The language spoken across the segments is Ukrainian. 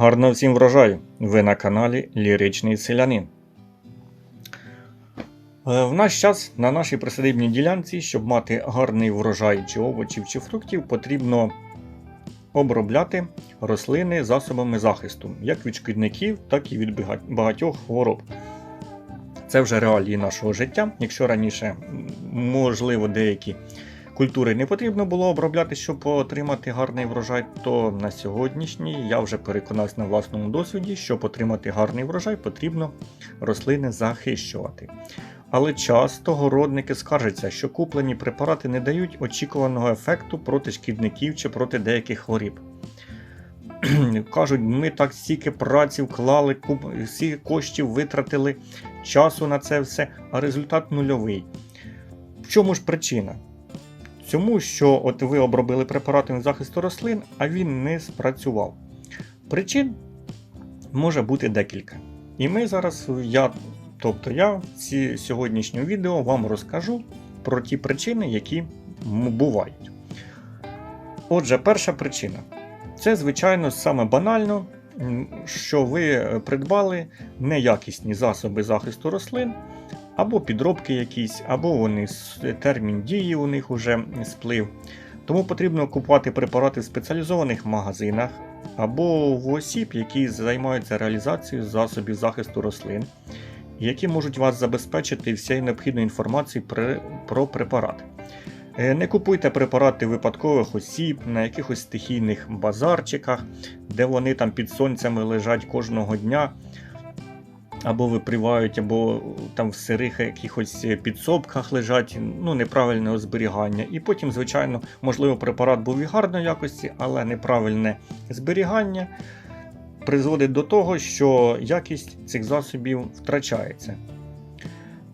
Гарного всім врожаю! Ви на каналі Ліричний Селянин. Е, В наш час на нашій присадибній ділянці, щоб мати гарний врожай чи овочів чи фруктів, потрібно обробляти рослини засобами захисту, як від шкідників, так і від багатьох хвороб. Це вже реалії нашого життя. Якщо раніше, можливо, деякі культури не потрібно було обробляти, щоб отримати гарний врожай, то на сьогоднішній я вже переконався на власному досвіді, щоб отримати гарний врожай, потрібно рослини захищувати. Але часто городники скаржаться, що куплені препарати не дають очікуваного ефекту проти шкідників чи проти деяких хворіб. Кажуть, ми так стільки праці вклали, всі коштів витратили, часу на це все, а результат нульовий. В чому ж причина? Цьому, що от ви обробили препаратом захисту рослин, а він не спрацював. Причин може бути декілька. І ми зараз, я, тобто я в сьогоднішньому відео вам розкажу про ті причини, які бувають. Отже, перша причина. Це, звичайно, саме банально, що ви е, придбали неякісні засоби захисту рослин, або підробки якісь, або вони термін дії у них вже сплив. Тому потрібно купувати препарати в спеціалізованих магазинах або в осіб, які займаються реалізацією засобів захисту рослин, які можуть вас забезпечити всією необхідною інформацією про препарат. Е, Не купуйте препарати випадкових осіб на якихось стихійних базарчиках, де вони там під сонцями лежать кожного дня, або випривають, або там в сирих якихось підсобках лежать, ну неправильне зберігання. І потім, звичайно, можливо, препарат був і гарної якості, але неправильне зберігання призводить до того, що якість цих засобів втрачається.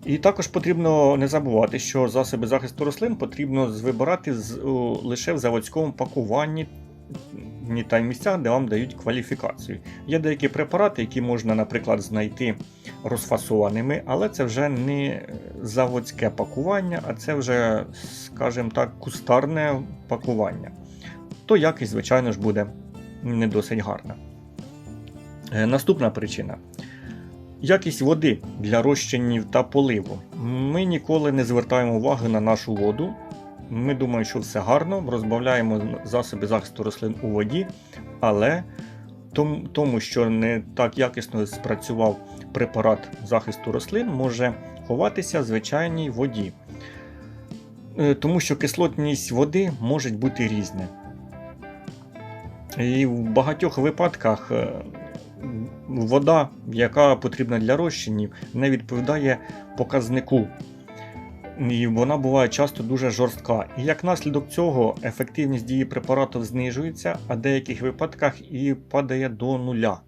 І також потрібно не забувати, що засоби захисту рослин потрібно вибирати лише в заводському пакуванні ні та й місцях, де вам дають кваліфікацію. Є деякі препарати, які можна, наприклад, знайти розфасованими, але це вже не заводське пакування, а це вже, скажімо так, кустарне пакування. То якість, звичайно ж, буде не досить гарна. Е, Наступна причина. Якість води для розчинів та поливу. Ми ніколи не звертаємо уваги на нашу воду. Ми думаємо, що все гарно, розбавляємо засоби захисту рослин у воді, але тому, що не так якісно спрацював препарат захисту рослин, може ховатися в звичайній воді. Е, Тому що кислотність води може бути різна. І в багатьох випадках е, вода, яка потрібна для розчинів, не відповідає показнику. І вона буває часто дуже жорстка. І як наслідок цього ефективність дії препарату знижується, а в деяких випадках і падає до нуля.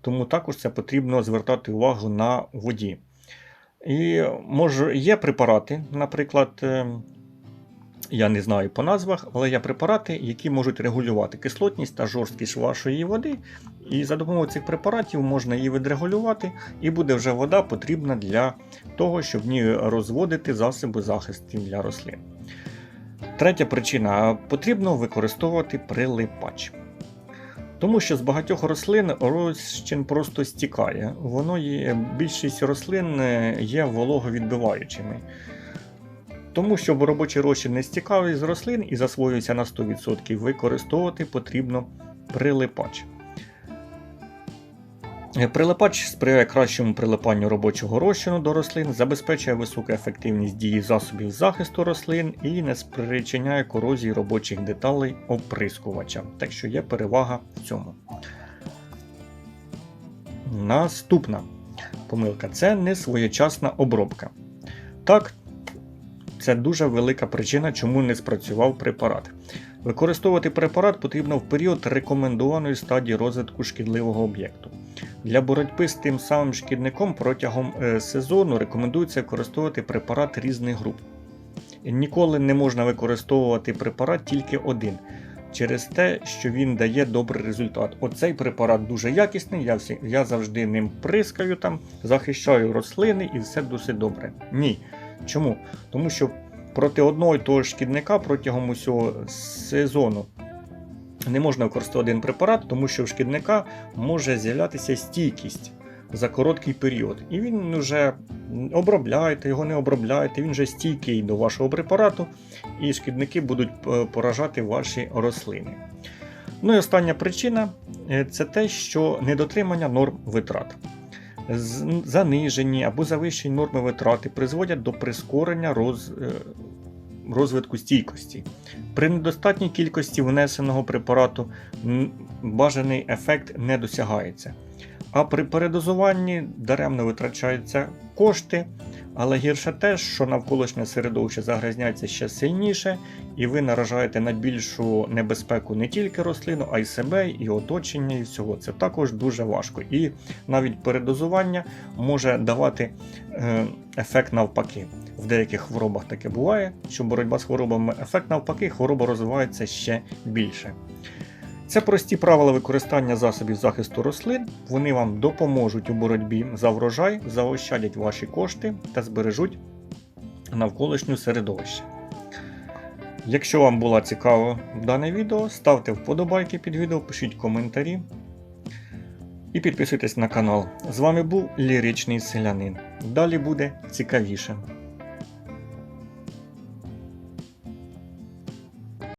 Тому також це потрібно звертати увагу на воді. І може, є препарати, наприклад, е, я не знаю по назвах, але є препарати, які можуть регулювати кислотність та жорсткість вашої води. І за допомогою цих препаратів можна її відрегулювати, і буде вже вода потрібна для того, щоб в ній розводити засоби захисту для рослин. Третя причина потрібно використовувати прилипач. Тому що з багатьох рослин розчин просто стікає. Воно є, більшість рослин є вологовідбиваючими. Тому, щоб робочий розчин не стікав із рослин і засвоюється на 100%, використовувати потрібно прилипач. Е, Прилипач сприяє кращому прилипанню робочого розчину до рослин, забезпечує високу ефективність дії засобів захисту рослин і не спричиняє корозії робочих деталей оприскувача. Так що є перевага в цьому. Наступна помилка це несвоєчасна обробка. Так, це дуже велика причина, чому не спрацював препарат. Використовувати препарат потрібно в період рекомендованої стадії розвитку шкідливого об'єкту. Для боротьби з тим самим шкідником протягом е, сезону рекомендується використовувати препарат різних груп. Ніколи не можна використовувати препарат тільки один, через те, що він дає добрий результат. Оцей препарат дуже якісний, я, всі, я завжди ним прискаю, там, захищаю рослини і все досить добре. Ні. Чому? Тому що проти одного і того ж шкідника протягом усього сезону не можна використовувати один препарат, тому що у шкідника може з'являтися стійкість за короткий період. І він вже обробляєте, його не обробляєте, він вже стійкий до вашого препарату, і шкідники будуть е, поражати ваші рослини. Ну і остання причина е, це те, що недотримання норм витрат. Занижені або завищені норми витрати призводять до прискорення роз, е, розвитку стійкості. При недостатній кількості внесеного препарату бажаний ефект не досягається. А при передозуванні даремно витрачаються кошти, але гірше те, що навколишнє середовище загрязняється ще сильніше, і ви наражаєте на більшу небезпеку не тільки рослину, а й себе, і оточення, і всього. Це також дуже важко. І навіть передозування може давати е, ефект навпаки. В деяких хворобах таке буває, що боротьба з хворобами ефект навпаки, хвороба розвивається ще більше. Це прості правила використання засобів захисту рослин. Вони вам допоможуть у боротьбі за врожай, заощадять ваші кошти та збережуть навколишнє середовище. Якщо вам було цікаво дане відео, ставте вподобайки під відео, пишіть коментарі і підписуйтесь на канал. З вами був Ліричний Селянин. Далі буде цікавіше.